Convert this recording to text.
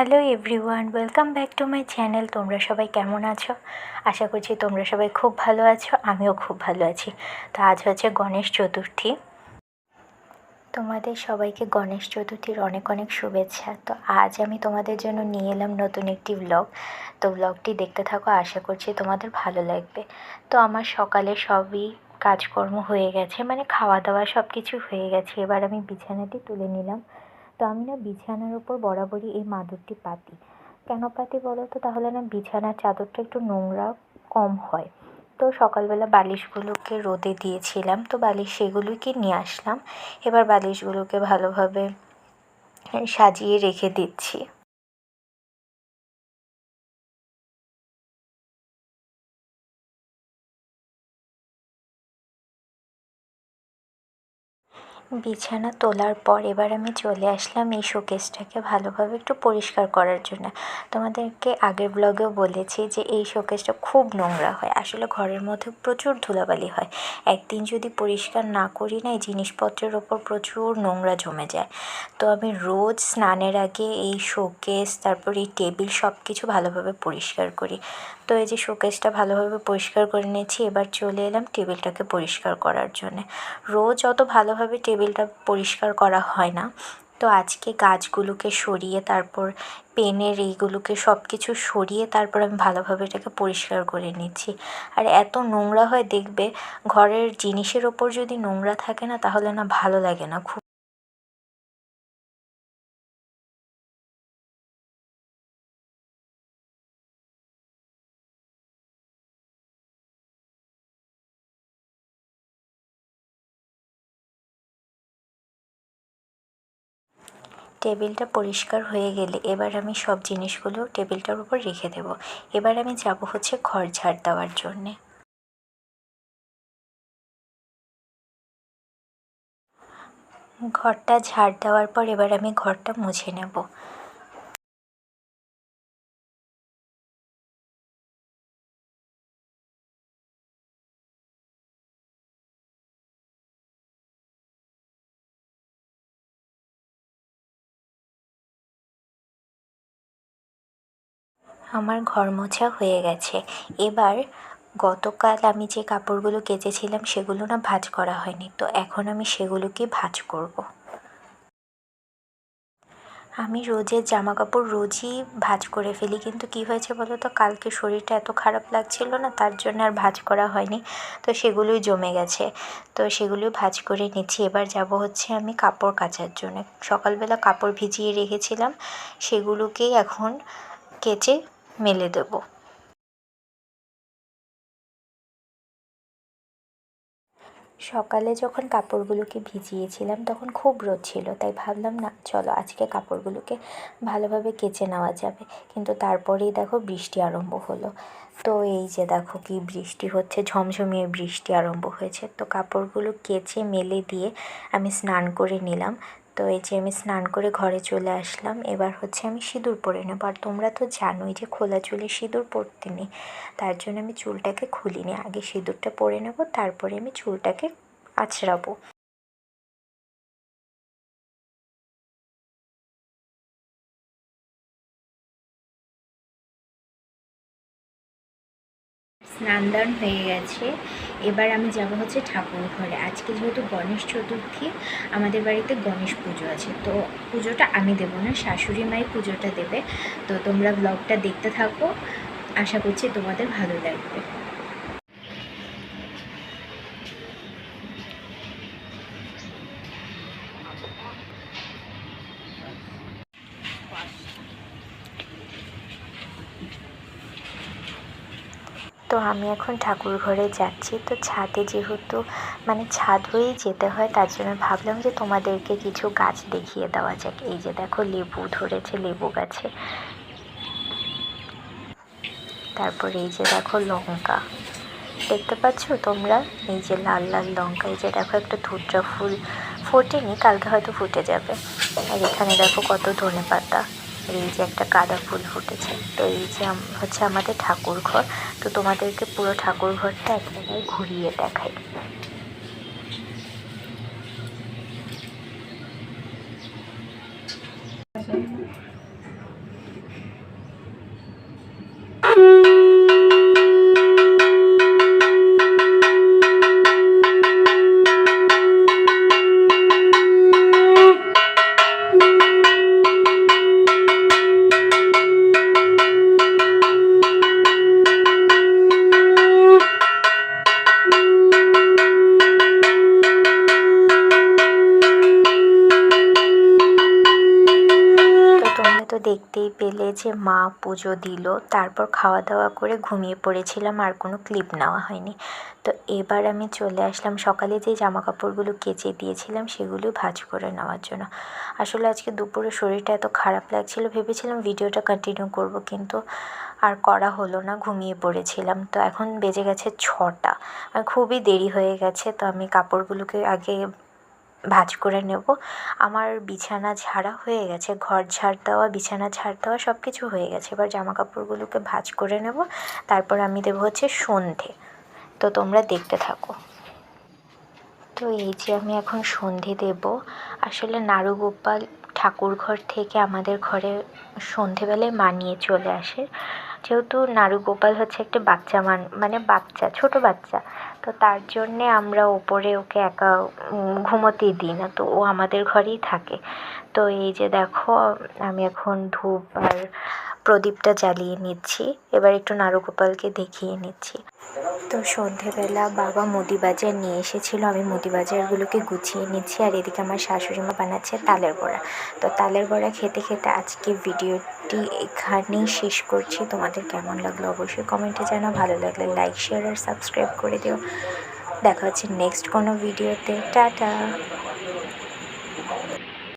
Hello everyone, welcome back to my channel. তোমরা সবাই কেমন আছো? আশা করছি তোমরা সবাই খুব ভালো আছো, আমিও খুব ভালো আছি। তো আজ হচ্ছে গণেশ চতুর্থী। তোমাদের সবাইকে গণেশ চতুর্থীর অনেক অনেক শুভেচ্ছা। তো আজ আমি তোমাদের জন্য নিয়ে এলাম নতুন একটি ব্লগ তো ব্লগটি দেখতে থাকো, আশা করছি তোমাদের ভালো লাগবে। তো আমার সকালে সবই কাজকর্ম হয়ে গেছে মানে খাওয়া দাওয়া সব কিছু হয়ে গেছে। এবার আমি বিছানাটি তুলে নিলাম। তো আমি না বিছানার ওপর বরাবরই এই মাদুরটি পাতি। কেন পাতি বলো তো তাহলে না বিছানার চাদরটা একটু নোংরা কম হয়। তো সকালবেলা বালিশগুলোকে রোদে দিয়েছিলাম। তো বালিশ সেগুলোকে নিয়ে আসলাম। এবার বালিশগুলোকে ভালোভাবে সাজিয়ে রেখে দিচ্ছি। বিছানা তোলার পর এবার আমি চলে আসলাম এই শোকেসটাকে ভালোভাবে একটু পরিষ্কার করার জন্য। তোমাদেরকে আগের ব্লগেও বলেছি যে এই শোকেসটা খুব নোংরা হয়। আসলে ঘরের মধ্যে প্রচুর ধুলাবালি হয়। একদিন যদি পরিষ্কার না করি না, এই জিনিসপত্রের ওপর প্রচুর নোংরা জমে যায়। তো আমি রোজ স্নানের আগে এই শোকেস, তারপর এই টেবিল সব কিছু ভালোভাবে পরিষ্কার করি। তো এই যে শোকেসটা ভালোভাবে পরিষ্কার করে নিয়েছি, এবার চলে এলাম টেবিলটাকে পরিষ্কার করার জন্যে। রোজ অত ভালোভাবে টেবিলটা পরিষ্কার করা হয় না। তো আজকে গাছগুলোকে সরিয়ে, তারপর পেনের এইগুলোকে সব কিছু সরিয়ে, তারপর আমি ভালোভাবে এটাকে পরিষ্কার করে নিচ্ছি। আর এত নোংরা হয়, দেখবে ঘরের জিনিসের ওপর যদি নোংরা থাকে না, তাহলে না ভালো লাগে না। খুব টেবিলটা পরিষ্কার হয়ে গেলে এবার আমি সব জিনিসগুলো টেবিলটার উপর রেখে দেব। এবার আমি যাব হচ্ছে ঘর ঝাড় দেওয়ার জন্যে। ঘরটা ঝাড় দেওয়ার পর এবার আমি ঘরটা মুছে নেব। আমার ঘর মোছা হয়ে গেছে। এবার গতকাল আমি যে কাপড়গুলো কেচেছিলাম, সেগুলো না ভাঁজ করা হয়নি। তো এখন আমি সেগুলোকে ভাঁজ করব। আমি রোজের জামা কাপড় রোজই ভাঁজ করে ফেলি। কিন্তু কী হয়েছে বলো তো? কালকে শরীরটা এত খারাপ লাগছিল না, তার জন্য আর ভাঁজ করা হয়নি। তো সেগুলোই জমে গেছে। তো সেগুলোই ভাঁজ করে নিচ্ছি। এবার যাব হচ্ছে আমি কাপড় কাচার জন্য। সকালবেলা কাপড় ভিজিয়ে রেখেছিলাম। সেগুলোকেই এখন কেচে মেলে দেবো। সকালে যখন কাপড়গুলোকে ভিজিয়েছিলাম, তখন খুব রোদ ছিল, তাই ভাবলাম, না, চলো আজকে কাপড়গুলোকে ভালোভাবে কেচে নেওয়া যাবে। কিন্তু তারপরেই দেখো বৃষ্টি আরম্ভ হলো। তো এই যে দেখো কি বৃষ্টি হচ্ছে, ঝমঝমিয়ে বৃষ্টি আরম্ভ হয়েছে। তো কাপড়গুলো কেচে, মেলে দিয়ে আমি স্নান করে নিলাম। তো এই যে আমি স্নান করে ঘরে চলে আসলাম, এবার হচ্ছে আমি সিঁদুর পরে নেব। আর তোমরা তো জানোই যে খোলা চুলে সিঁদুর পরতে নেই, তার জন্য আমি চুলটাকে খুলিনি। আগে সিঁদুরটা পরে নেব, তারপরে আমি চুলটাকে আঁচড়াবো স্নান দান হয়ে গেছে। এবার আমি যাব হচ্ছে ঠাকুর ঘরে। আজকে যেহেতু গণেশ চতুর্থী, আমাদের বাড়িতে গণেশ পুজো আছে। তো পুজোটা আমি দেব না, শাশুড়ি মাই পুজোটা দেবে। তো তোমরা ব্লগটা দেখতে থাকো। আশা করছি তোমাদের ভালো লাগবে। তো আমি এখন ঠাকুর ঘরে যাচ্ছি। তো ছাদে যেহেতু মানে ছাদ হয়েই যেতে হয়, তার জন্য ভাবলাম যে তোমাদেরকে কিছু গাছ দেখিয়ে দেওয়া যাক। এই যে দেখো, লেবু ধরেছে, লেবু গাছে। তারপর এই যে দেখো, লঙ্কা। দেখতে পাচ্ছ তোমরা? এই যে লাল লাল লঙ্কা। এই যে দেখো, একটা ধুত্রা ফুল ফোটেনি, কালকে হয়তো ফুটে যাবে। আর এখানে দেখো কত ধনে পাতা আর এই যে একটা গাঁদা ফুল ফুটেছে। তো এই যে হচ্ছে আমাদের ঠাকুর ঘর তো তোমাদেরকে পুরো ঠাকুর ঘরটা এক জায়গায় ঘুরিয়ে দেখাই তো দেখতেই পেলে যে মা পুজো দিল, তারপর খাওয়া দাওয়া করে ঘুমিয়ে পড়েছিলাম আর কোনো ক্লিপ নেওয়া হয়নি। তো এবার আমি চলে আসলাম সকালে যে জামা কাপড়গুলো কেচে দিয়েছিলাম সেগুলো ভাঁজ করে নেওয়ার জন্য। আসলে আজকে দুপুরে শরীরটা এত খারাপ লাগছিল, ভেবেছিলাম ভিডিওটা কন্টিনিউ করব কিন্তু আর করা হলো না, ঘুমিয়ে পড়েছিলাম। তো এখন বেজে গেছে ছটা আর খুবই দেরি হয়ে গেছে। তো আমি কাপড়গুলোকে আগে ভাঁজ করে নেব। আমার বিছানা ঝাড়া হয়ে গেছে, ঘর ঝাড় দেওয়া, বিছানা ঝাড় দেওয়া সব কিছু হয়ে গেছে। এবার জামা কাপড়গুলোকে ভাঁজ করে নেব। তারপর আমি দেবো হচ্ছে সন্ধে। তো তোমরা দেখতে থাকো। তো এই যে আমি এখন সন্ধে দেব। আসলে নাড়ুগোপাল ঠাকুর ঘর থেকে আমাদের ঘরে সন্ধেবেলায় মানিয়ে চলে আসে। যেহেতু নাড়ুগোপাল হচ্ছে একটা বাচ্চা মান মানে বাচ্চা, ছোট বাচ্চা, তো তার জন্যে আমরা ওপরে ওকে একা ঘুমোতেই দিই না, তো ও আমাদের ঘরেই থাকে। তো এই যে দেখো, আমি এখন ধূপ আর প্রদীপটা জ্বালিয়ে নিচ্ছি। এবার একটু নাড়ুগোপালকে দেখিয়ে নিচ্ছি। তো সন্ধেবেলা বাবা মুদি বাজার নিয়ে এসেছিল। আমি মুদি বাজারগুলোকে গুছিয়ে নিচ্ছি আর এদিকে আমার শাশুড়ি মা বানাচ্ছে তালের বড়া। তো তালের বড়া খেতে খেতে আজকে ভিডিওটি এখানেই শেষ করছি। তোমাদের কেমন লাগল অবশ্যই কমেন্টে জানাও। ভালো লাগলে লাইক শেয়ার আর সাবস্ক্রাইব করে দিও। দেখা হচ্ছে নেক্সট কোনো ভিডিওতে। টাটা!